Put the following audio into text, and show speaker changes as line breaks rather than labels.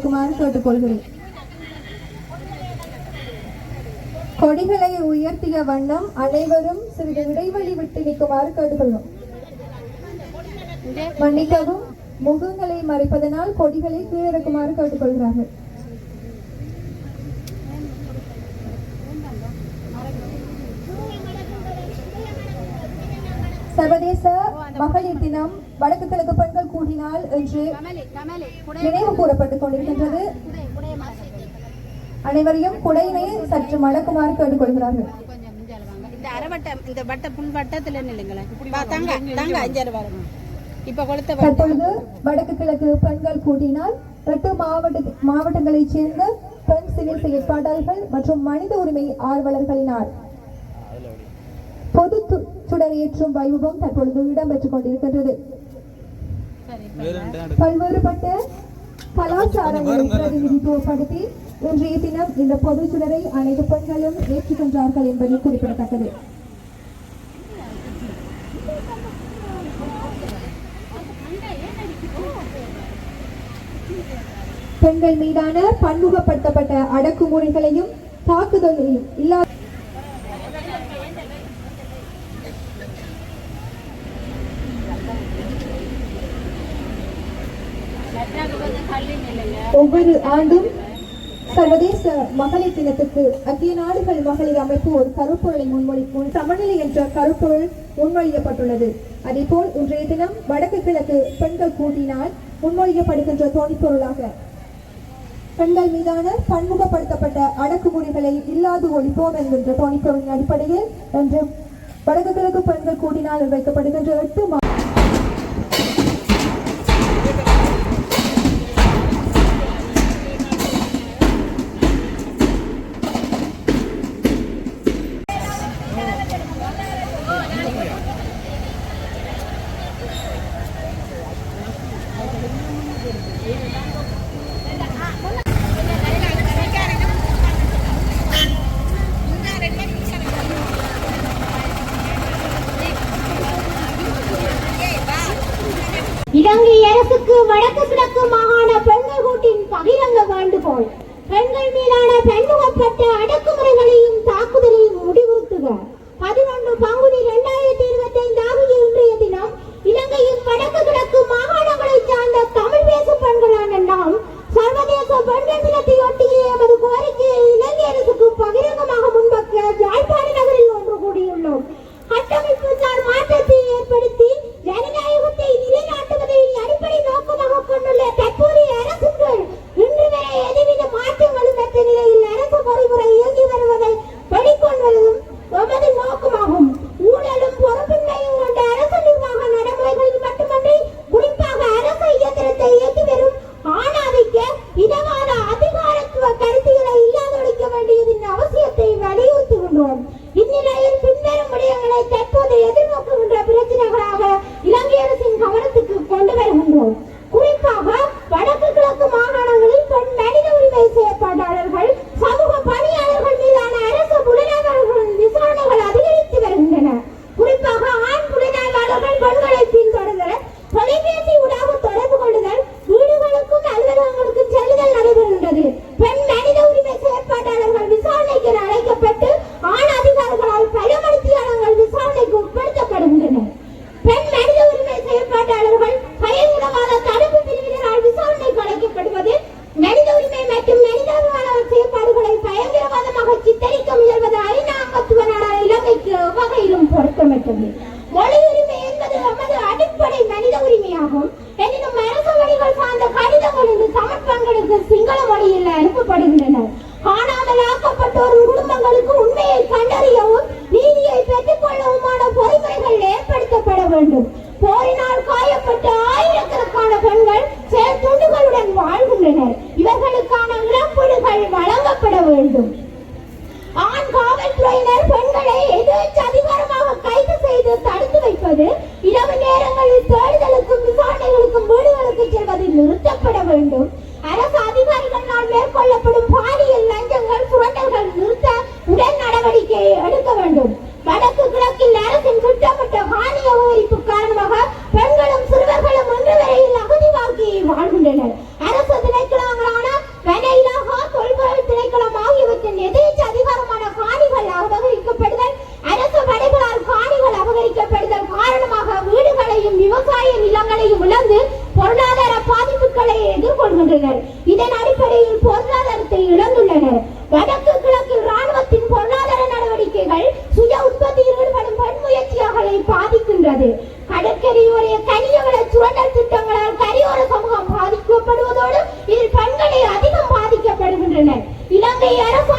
இருக்குமாறு கேட்டுக்கொள்கிறேன். கொடிகளை உயர்த்திய வண்ணம் அனைவரும் சிறிது இடைவெளி விட்டு நிற்குமாறு கேட்டுக்கொள்ளும் மன்னிக்கவும் முகங்களை மறைப்பதனால் கொடிகளை கீழிறக்குமாறு கேட்டுக்கொள்கிறார்கள். சர்வதேச மகளிர் தினம் வடக்கு கிழக்கு கூடினால் என்று நினைவு கூறப்பட்டுக் கொண்டிருக்கின்றது. அனைவரையும் குடையினை சற்று மடக்குமாறு கேட்டுக்கொள்கிறார்கள்.
இந்த அரைவட்டம் இந்த வட்ட புன் வட்டத்துல நில்லுங்களேன். பா, தாங்க தாங்க அஞ்சாறு பாருங்க இப்ப கொளுத்த
தற்பொழுது வடக்கு கிழக்கு பெண்கள் கூட்டினால் எட்டு மாவட்ட மாவட்டங்களைச் சேர்ந்த பெண் சிவில் செயற்பாட்டாளர்கள் மற்றும் மனித உரிமை ஆர்வலர்களினால் பொது து- சுடரேற்றும் வைபவம் தற்பொழுது இடம்பெற்றுக் கொண்டிருக்கின்றது. பல்வேறுபட்ட கலாச்சாரங்களை பிரதிநிதித்துவப்படுத்தி இன்றைய தினம் இந்த பொது சுடரை அனைத்து பெண்களும் ஏற்றுகின்றார்கள் என்பது குறிப்பிடத்தக்கது. பெண்கள் மீதான பன்முகப்படுத்தப்பட்ட அடக்குமுறைகளையும் தாக்குதலையும் இல்லா ஒவ்வொரு ஆண்டும் சர்வதேச மகளிர் தினத்துக்கு ஐக்கிய நாடுகள் மகளிர் அமைப்பு ஒரு கருப்பொருளை முன்மொழி சமநிலை என்ற கருப்பொருள் முன்மொழியப்பட்டுள்ளது. அதேபோல் இன்றைய தினம் வடக்கு கிழக்கு பெண்கள் கூட்டினால் முன்மொழியப்படுகின்ற தோணிப்பொருளாக. பெண்கள் மீதான பன்முகப்படுத்தப்பட்ட அடக்குமுறைகளை இல்லாது ஒழிப்போம் என்கின்ற தோணிப்பொருளின் அடிப்படையில் என்று வடக்கு கிழக்கு பெண்கள் கூட்டினால் வைக்கப்படுகின்ற எட்டு
ஆகும். எனினும் அரசு மொழிகள் சார்ந்த கடிதங்கள் இந்த சமர்ப்பங்களுக்கு சிங்கள மொழியில் அனுப்பப்படுகின்றன. காணாமல் ஆக்கப்பட்டோரின் குடும்பங்களுக்கு உண்மையை கண்டறியவும் நீதியை பெற்றுக் கொள்ளவுமான ஏற்படுத்தப்பட வேண்டும். போரினால் காயப்பட்ட ஆயிரக்கணக்கான பெண்கள் செயல் துண்டுகளுடன் வாழ்கின்றனர். இவர்களுக்கான இழப்பீடுகள் வழங்கப்பட வேண்டும். எதிர்கொள்கின்றனர். இதன் அடிப்படையில் பொருளாதாரத்தை இழந்துள்ளனர். வடக்கு கிழக்கில் ராணுவத்தின் பொருளாதார நடவடிக்கைகள் சுய உற்பத்தியில் ஈடுபடும் பெண் முயற்சியாளர்களை பாதிக்கின்றது. கடற்கரையோரைய கனியவள சுரண்டல் திட்டங்களால் கரையோர சமூகம் பாதிக்கப்படுவதோடு இதில் பெண்களை அதிகம் பாதிக்கப்படுகின்றனர். இலங்கை அரசு